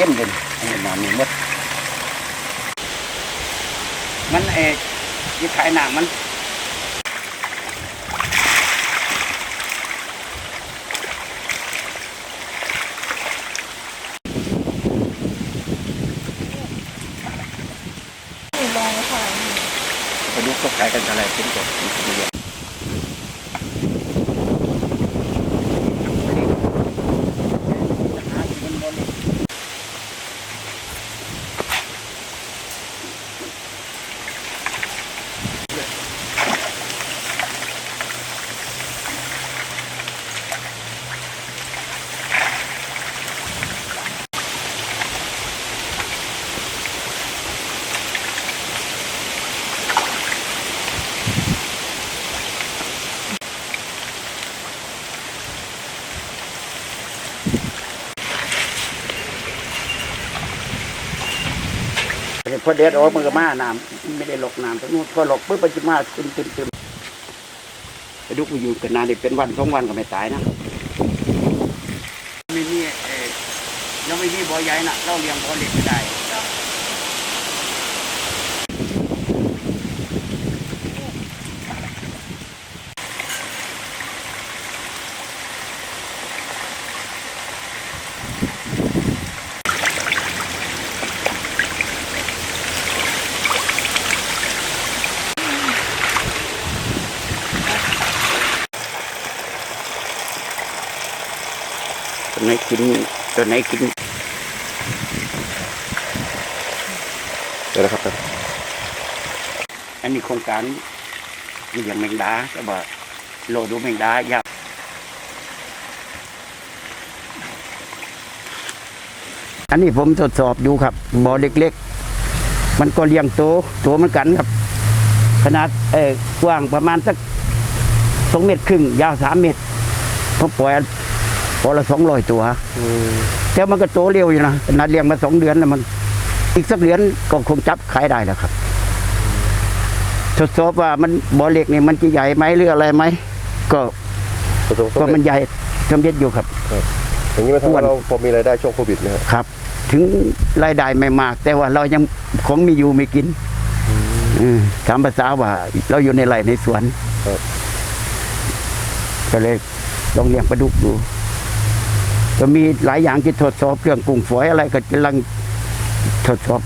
เข้มเลยอันนี้น้ำมีหมด มันเอกยี่ขายหนังมันนี่ลองค่ะไปดูก็ขายกันอะไรเป็นตัวเยอะ พอเด็ดออกมันก็มาน้ำไม่ได้หลกน้ำตรงนู้นพอหลกปุ๊บมันจะมาตึมตึมตึมไปดูกูอยู่กันนานนี่เป็นวันสองวันก็ไม่ตายนะไม่มีเอ่อยังไม่มีบ่อใหญ่นะเราเลี้ยงบ่อเล็กไม่ได้ ตัวไหนกินตัวไหนกินเดี๋ยวนะครับอันนี้โครงการเลี้ยงแมงดาแต่ว่าโลดูแมงดายากอันนี้ผมทดสอบดูครับบ่อเล็กๆ มันก็เลี้ยงโตโตเหมือนกันครับ ขนาดเออกว้างประมาณสักสองเมตรครึ่งยาวสามเมตรผมปล่อย พอละสองร้อยตัวแต่มันก็โตเร็วอยู่นะขนาดเลี้ยงมาสองเดือนแล้วมัน อีกสักเดือนก็คงจับขายได้แล้วครับ ทดสอบว่ามันบ่อเล็กนี่มันจะใหญ่ไหมหรืออะไรไหมก็ประสบก็ความสำมัเร็นจใหญ่สำเร็จอยู่ครับอย่างนี้มันทำให้เราพอมีรายได้ช่วงโควิดนะฮะครับ ถึงรายได้ไม่มาก แต่ว่าเรายังของมีอยู่มีกินอืมถามภาษาว่า เราอยู่ในไร่ในสวนครับก็เลยลองเลี้ยงปลาดุกดู ก็มีหลายอย่างที่ทดสอบเรื่องกุ้งฝอยอะไรก็กำลังทดสอบ